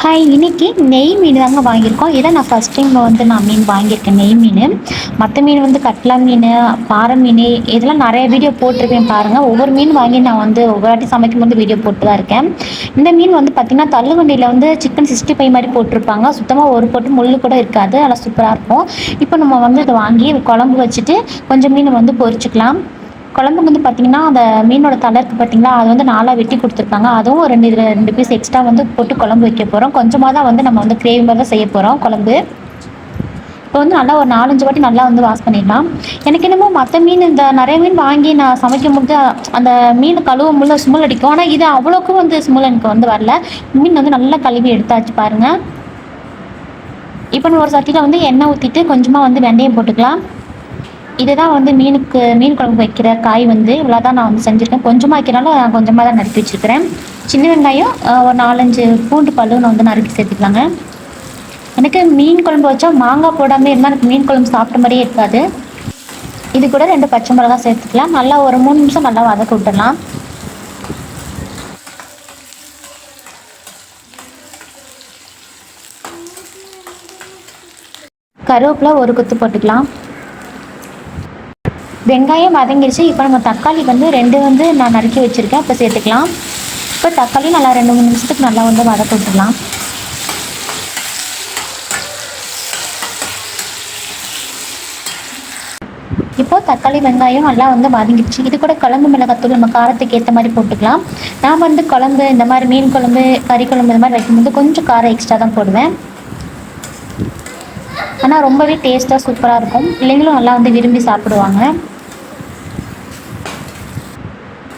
Hi இன்னைக்கு நெய் மீன் தாங்க வாங்கியிருக்கோம். இதை நான் ஃபஸ்ட் டைம் வந்து நான் மீன் வாங்கியிருக்கேன் நெய் மீன். மற்ற மீன் வந்து கட்லா மீன் பாறை மீன் இதெல்லாம் நிறைய வீடியோ போட்டிருப்பேன் பாருங்கள் ஒவ்வொரு மீன் வாங்கி நான் வந்து ஒவ்வொரு வாட்டி சமைக்கும் போது வீடியோ போட்டு தான் இருக்கேன். இந்த மீன் வந்து பார்த்திங்கன்னா தள்ளுவண்டியில் வந்து சிக்கன் சிக்ஸ்டி ஃபைவ் மாதிரி போட்டிருப்பாங்க. சுத்தமாக ஒரு போட்டு முள் கூட இருக்காது. நல்லா சூப்பராக இருக்கும். இப்போ நம்ம வந்து இதை வாங்கி குழம்பு வச்சுட்டு கொஞ்சம் மீன் வந்து பொரிச்சுக்கலாம். குழம்பு வந்து பார்த்திங்கன்னா அந்த மீனோட தலை இருக்குது பார்த்தீங்களா அது வந்து நாலாக வெட்டி கொடுத்துருக்காங்க. அதுவும் ரெண்டு இதில் ரெண்டு பீஸ் எக்ஸ்ட்ரா வந்து போட்டு குழம்பு வைக்க போகிறோம் கொஞ்சமாக தான் வந்து நம்ம வந்து கிரேவி மாதிரி தான் செய்ய போகிறோம் குழம்பு. இப்போ வந்து நல்லா ஒரு நாலஞ்சு வாட்டி நல்லா வந்து வாஷ் பண்ணிடலாம். எனக்கு என்னமோ மற்ற மீன் இந்த நிறைய மீன் வாங்கி நான் சமைக்கும் போது அந்த மீன் கழுவும் போது ஸ்மெல் அடிக்கும். ஆனால் இது அவ்வளோக்கும் வந்து ஸ்மெல் எனக்கு வந்து வரல. மீன் வந்து நல்லா கழுவி எடுத்தாச்சு பாருங்கள் இப்போ நம்ம ஒரு சட்டியில் வந்து எண்ணெய் ஊற்றிட்டு கொஞ்சமாக வந்து வெந்தயம் போட்டுக்கலாம். இதுதான் வந்து மீனுக்கு மீன் குழம்பு வைக்கிற காய் வந்து இவ்வளோ தான் நான் வந்து செஞ்சுருக்கேன். கொஞ்சமாக வைக்கிறனால நான் கொஞ்சமாக தான் நறுக்கி வச்சுருக்கிறேன். சின்ன வெங்காயம் ஒரு நாலஞ்சு பூண்டு பல்லு நான் வந்து நறுக்கி சேர்த்துக்கலாங்க. எனக்கு மீன் குழம்பு வச்சா மாங்காய் போடாமல் இருந்தால் எனக்கு மீன் குழம்பு சாப்பிட்ட மாதிரியே இருக்காது. இது கூட ரெண்டு பச்சை மிளகா சேர்த்துக்கலாம். நல்லா ஒரு மூணு நிமிஷம் நல்லா வதக்க விட்டுடலாம். கருவேப்பிலை ஒரு குத்து போட்டுக்கலாம். வெங்காயம் வதங்கிருச்சு. இப்போ நம்ம தக்காளி வந்து ரெண்டு வந்து நான் நறுக்கி வச்சுருக்கேன். இப்போ சேர்த்துக்கலாம். இப்போ தக்காளி நல்லா ரெண்டு மூணு நிமிஷத்துக்கு நல்லா வந்து வதக்க விட்டுடலாம். இப்போ தக்காளி வெங்காயம் நல்லா வந்து வதங்கிடுச்சு இது கூட குழம்பு மிளகாத்தூள் நம்ம காரத்துக்கு ஏற்ற மாதிரி போட்டுக்கலாம். நான் வந்து குழம்பு இந்த மாதிரி மீன் குழம்பு கறி குழம்பு இந்த மாதிரி வைக்கும்போது கொஞ்சம் காரம் எக்ஸ்ட்ரா தான் போடுவேன். ஆனால் ரொம்பவே டேஸ்ட்டாக சூப்பராக இருக்கும். பிள்ளைங்களும் நல்லா வந்து விரும்பி சாப்பிடுவாங்க.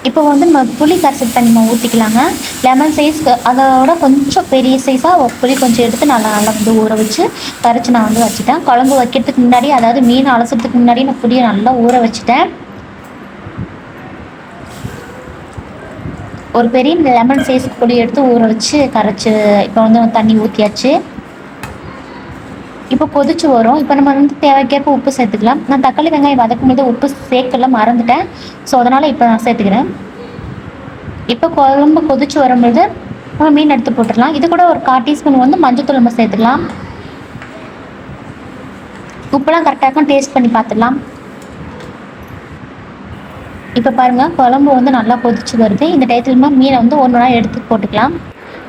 இப்போ வந்து நம்ம புளி கரைசல் தண்ணி நம்ம ஊற்றிக்கலாங்க லெமன் சைஸ்க்கு அதோட கொஞ்சம் பெரிய சைஸாக புளி கொஞ்சம் எடுத்து நல்லா நல்லா வந்து ஊற வச்சு கரைச்சி நான் வந்து வச்சுட்டேன். குழம்பு வைக்கிறதுக்கு முன்னாடி அதாவது மீன் அலசுறதுக்கு முன்னாடி நான் புளியை நல்லா ஊற வச்சுட்டேன். ஒரு பெரிய லெமன் சைஸ்க்கு புளி எடுத்து ஊற வச்சு கரைச்சி இப்போ வந்து தண்ணி ஊற்றியாச்சு இப்போ கொதிச்சு வரும். இப்போ நம்ம வந்து தேவைக்கேற்ப உப்பு சேர்த்துக்கலாம். நான் தக்காளி வெங்காயம் வதக்கும் போது உப்பு சேர்க்கல மறந்துட்டேன். ஸோ அதனால் இப்போ நான் சேர்த்துக்கிறேன். இப்போ குழம்பு கொதிச்சு வரும்பொழுது நம்ம மீன் எடுத்து போட்டுடலாம். இது கூட ஒரு கால் டீஸ்பூன் வந்து மஞ்சத்தூள் நம்ம சேர்த்துக்கலாம். உப்புலாம் கரெக்டாக இருக்கும். டேஸ்ட் பண்ணி பார்த்துடலாம். இப்போ பாருங்கள் குழம்பு வந்து நல்லா கொதிச்சு வருது. இந்த டயத்துல மீனை வந்து ஒன்று நாள் எடுத்து போட்டுக்கலாம்.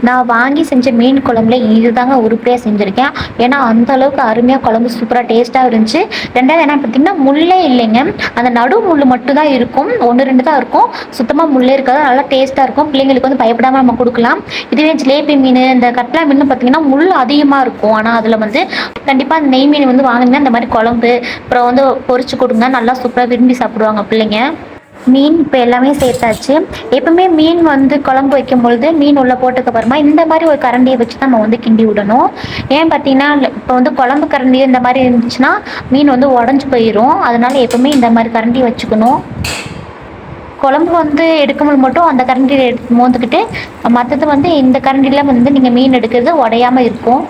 நான் வாங்கி செஞ்ச மீன் குழம்புல இதுதாங்க உருப்படியாக செஞ்சுருக்கேன். ஏன்னா அந்த அளவுக்கு அருமையாக குழம்பு சூப்பராக டேஸ்ட்டாக இருந்துச்சு. ரெண்டாவது என்ன பார்த்தீங்கன்னா முள்ளே இல்லைங்க. அந்த நடு முள் மட்டும் தான் இருக்கும். ஒன்று ரெண்டு தான் இருக்கும். சுத்தமாக முள்ளே இருக்காது. நல்லா டேஸ்ட்டாக இருக்கும். பிள்ளைங்களுக்கு வந்து பயப்படாமல் நம்ம கொடுக்கலாம். இதுவே ஜிலேபி மீன் இந்த கட்லா மீன் பார்த்தீங்கன்னா முள் அதிகமாக இருக்கும். ஆனால் அதில் வந்து கண்டிப்பாக அந்த நெய் மீன் வந்து வாங்குங்க இந்த மாதிரி குழம்பு அப்புறம் வந்து பொரிச்சு கொடுங்க. நல்லா சூப்பராக விரும்பி சாப்பிடுவாங்க பிள்ளைங்க. மீன் இப்போ எல்லாமே சேர்த்தாச்சு. எப்பவுமே மீன் வந்து குழம்பு வைக்கும் பொழுது மீன் உள்ளே போட்டதுக்கு அப்புறமா இந்த மாதிரி ஒரு கரண்டியை வச்சு தான் நம்ம வந்து கிண்டி விடணும். ஏன் பார்த்தீங்கன்னா இப்போ வந்து குழம்பு கரண்டி இந்த மாதிரி இருந்துச்சுன்னா மீன் வந்து உடஞ்சி போயிடும் அதனால எப்பவுமே இந்த மாதிரி கரண்டி வச்சுக்கணும். குழம்பு வந்து எடுக்கும்போது மட்டும் அந்த கரண்டியில் எடுத்து மோந்துக்கிட்டு மற்றது வந்து இந்த கரண்டியில் வந்து நீங்கள் மீன் எடுக்கிறது உடையாமல் இருக்கும்.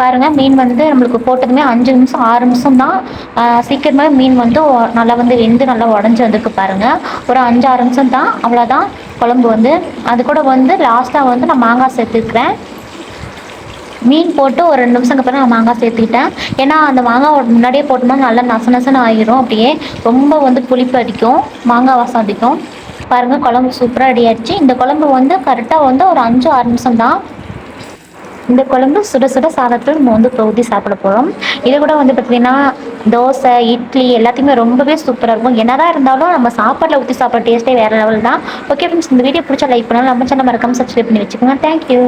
பாருங்கள் மீன் வந்து நம்மளுக்கு போட்டதுமே அஞ்சு நிமிஷம் ஆறு நிமிஷம் தான் சீக்கிரமாக மீன் வந்து நல்லா வந்து வெந்து நல்லா உடஞ்சி வந்திருக்கு பாருங்கள் ஒரு அஞ்சு ஆறு நிமிஷம் தான் அவ்வளோதான் குழம்பு வந்து. அது கூட வந்து லாஸ்ட்டாக வந்து நான் மாங்காய் சேர்த்துக்கிறேன். மீன் போட்டு ஒரு ரெண்டு நிமிஷம் அப்புறம் நான் மாங்காய் சேர்த்துக்கிட்டேன். ஏன்னா அந்த மாங்காய் முன்னாடியே போட்டோம்னா நல்லா நச நசன்னு ஆகிரும் அப்படியே ரொம்ப வந்து புளிப்பு அடிக்கும் மாங்காய் வாசம் அடிக்கும் பாருங்கள் குழம்பு சூப்பராக ரெடி ஆயிடுச்சு. இந்த குழம்பு வந்து கரெக்டாக வந்து ஒரு அஞ்சு ஆறு நிமிஷம் தான் இந்த குழம்பு சுட சுட சாதத்தில் நம்ம வந்து இப்போ ஊற்றி சாப்பிட போகிறோம் இது கூட வந்து பார்த்திங்கன்னா தோசை இட்லி எல்லாத்தையுமே ரொம்பவே சூப்பராக இருக்கும். என்னதான் இருந்தாலும் நம்ம சாப்பாட்டில் ஊற்றி சாப்பிட்ற டேஸ்ட்டே வேறு லெவல் தான். ஓகே ஃப்ரெண்ட்ஸ் இந்த வீடியோ பிடிச்சா லைக் பண்ணலாம். நம்ம சேனல் மறக்காமல் சப்ஸ்கிரைப் பண்ணி வச்சுக்கோங்க. தேங்க்யூ